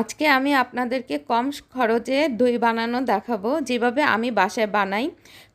আজকে আমি আপনাদেরকে কম খরচে দই বানানো দেখাবো। যেভাবে আমি বাসায় বানাই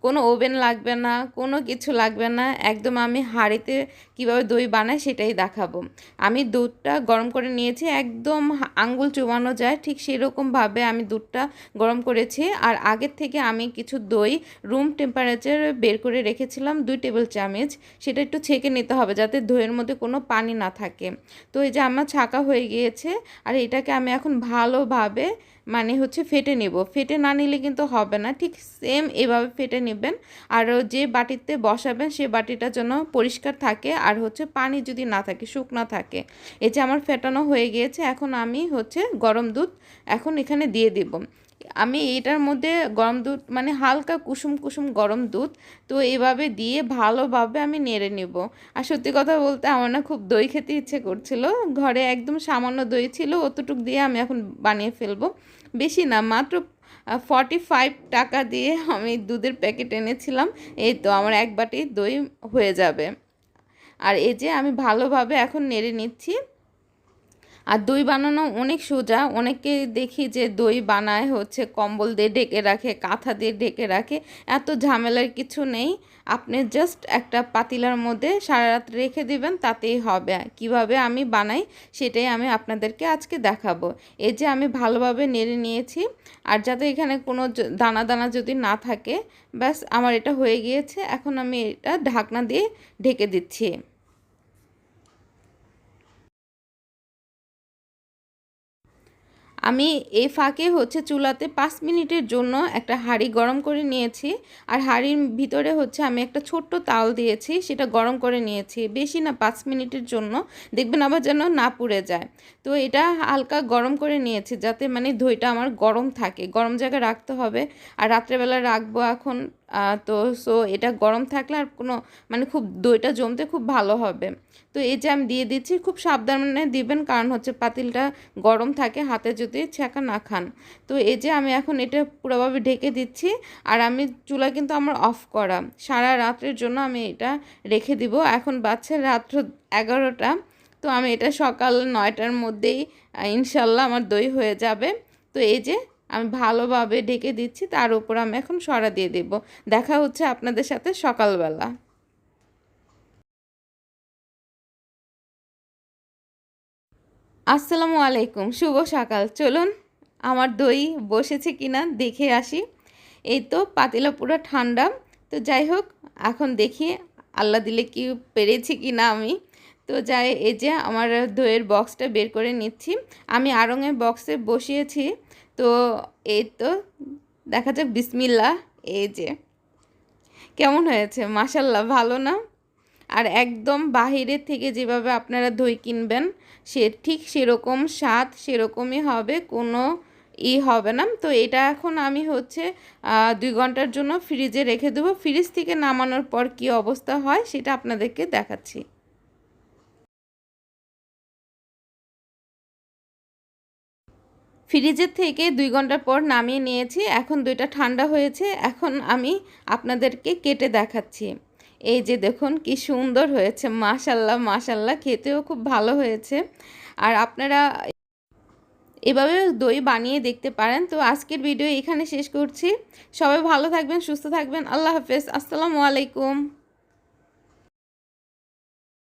কোনো ওভেন লাগবে না, কোনো কিছু লাগবে না। একদম আমি হাঁড়িতে কীভাবে দই বানাই সেটাই দেখাবো। আমি দুধটা গরম করে নিয়েছি, একদম আঙ্গুল চুবানো যায়, ঠিক সেরকমভাবে আমি দুধটা গরম করেছি। আর আগের থেকে আমি কিছু দই রুম টেম্পারেচার বের করে রেখেছিলাম, দুই টেবিল চামচ। সেটা একটু ছেঁকে নিতে হবে যাতে দইয়ের মধ্যে কোনো পানি না থাকে। তো এই যে আমার ছাকা হয়ে গিয়েছে, আর এটাকে আমি এখন ভালোভাবে মানে হচ্ছে ফেটে নেব। ফেটে না নিলে কিন্তু হবে না। ঠিক সেম এভাবে ফেটে নেবেন। আর যে বাটিতে বসাবেন, সে বাটিটা যেন পরিষ্কার থাকে। আর হচ্ছে পানি যদি না থাকে, শুকনো থাকে। এই যে আমার ফেটানো হয়ে গিয়েছে, এখন আমি হচ্ছে গরম দুধ এখন এখানে দিয়ে দিব। আমি এটার মধ্যে গরম দুধ মানে হালকা কুসুম কুসুম গরম দুধ, তো এভাবে দিয়ে ভালোভাবে আমি নেড়ে নেব। আর সত্যি কথা বলতে আমার না খুব দই খেতে ইচ্ছে করছিল। ঘরে একদম সামান্য দই ছিল, অতটুক দিয়ে আমি এখন বানিয়ে ফেলব। বেশি না, মাত্র ফর্টি ফাইভ টাকা দিয়ে আমি দুধের প্যাকেট এনেছিলাম। এই তো আমার এক বাটি দই হয়ে যাবে। আর এই যে আমি ভালোভাবে এখন নেড়ে নিচ্ছি। আর দই বানানো অনেক সোজা। অনেকে দেখি যে দই বানায় হচ্ছে কম্বল দিয়ে ঢেকে রাখে, কাঁথা দিয়ে ঢেকে রাখে। এত ঝামেলার কিছু নেই। আপনি জাস্ট একটা পাতিলার মধ্যে সারা রাত রেখে দিবেন, তাতেই হবে। কীভাবে আমি বানাই সেটাই আমি আপনাদেরকে আজকে দেখাবো। এই যে আমি ভালোভাবে নেড়ে নিয়েছি। আর যাতে এখানে কোনো দানা দানা যদি না থাকে, ব্যাস আমার এটা হয়ে গিয়েছে। এখন আমি এটা ঢাকনা দিয়ে ঢেকে দিচ্ছি। আমি এই ফাঁকে হচ্ছে চুলাতে পাঁচ মিনিটের জন্য একটা হাঁড়ি গরম করে নিয়েছি। আর হাঁড়ির ভিতরে হচ্ছে আমি একটা ছোট্ট তাল দিয়েছি, সেটা গরম করে নিয়েছি। বেশি না, পাঁচ মিনিটের জন্য। দেখবেন আবার যেন না পুড়ে যায়। তো এটা হালকা গরম করে নিয়েছি, যাতে মানে দইটা আমার গরম থাকে। গরম জায়গায় রাখতে হবে। আর রাত্রেবেলা রাখব এখন তো সো এটা গরম থাকলে আর কোনো মানে খুব দইটা জমতে খুব ভালো হবে। তো এই যে আমি দিয়ে দিচ্ছি, খুব সাবধানে দিবেন, কারণ হচ্ছে পাতিলটা গরম থাকে, হাতে যদি ছ্যাঁকা না খান। তো এই যে আমি এখন এটা পুরোভাবে ঢেকে দিচ্ছি, আর আমি চুলা কিন্তু আমার অফ করা। সারা রাত্রের জন্য আমি এটা রেখে দিব। এখন বাচ্চা রাত্র এগারোটা, তো আমি এটা সকাল নয়টার মধ্যেই ইনশাল্লাহ আমার দই হয়ে যাবে। তো এই যে আমি ভালোভাবে ঢেকে দিচ্ছি, তার উপর আমি এখন সরা দিয়ে দেব। দেখা হচ্ছে আপনাদের সাথে সকালবেলা। আসসালামু আলাইকুম, শুভ সকাল। চলুন, আমার দই বসেছে কিনা দেখে আসি। এই তো পাতিলা পুরো ঠান্ডা। তো যাই হোক, এখন দেখি আল্লাহ দিলে কি পেরেছি কি না আমি। তো যাই, এই যে আমার দইয়ের বক্সটা বের করে নিচ্ছি। আমি আড়ঙের বক্সে বসিয়েছি। তো এই তো, দেখা যাক বিসমিল্লা এই যে। কেমন হয়েছে? মাসাল্লাহ ভালো না? আর একদম বাহিরের থেকে যেভাবে আপনারা দই কিনবেন, সে ঠিক সেরকম স্বাদ, সেরকমই হবে, কোনো ই হবে না। তো এটা এখন আমি হচ্ছে দুই ঘণ্টার জন্য ফ্রিজে রেখে দেবো। ফ্রিজ থেকে নামানোর পর কি অবস্থা হয়, সেটা আপনাদেরকে দেখাচ্ছি। ফ্রিজের থেকে দুই ঘণ্টা পর নামিয়ে নিয়েছি। এখন দুইটা ঠান্ডা হয়েছে। এখন আমি আপনাদেরকে কেটে দেখাচ্ছি। এই যে দেখুন, কি সুন্দর হয়েছে। মাশাল্লাহ মাশাল্লাহ খেতেও খুব ভালো হয়েছে। আর আপনারা এভাবে দই বানিয়ে দেখতে পারেন। তো আজকের ভিডিও এখানে শেষ করছি। সবাই ভালো থাকবেন, সুস্থ থাকবেন। আল্লাহ হাফেজ। আসসালামু আলাইকুম।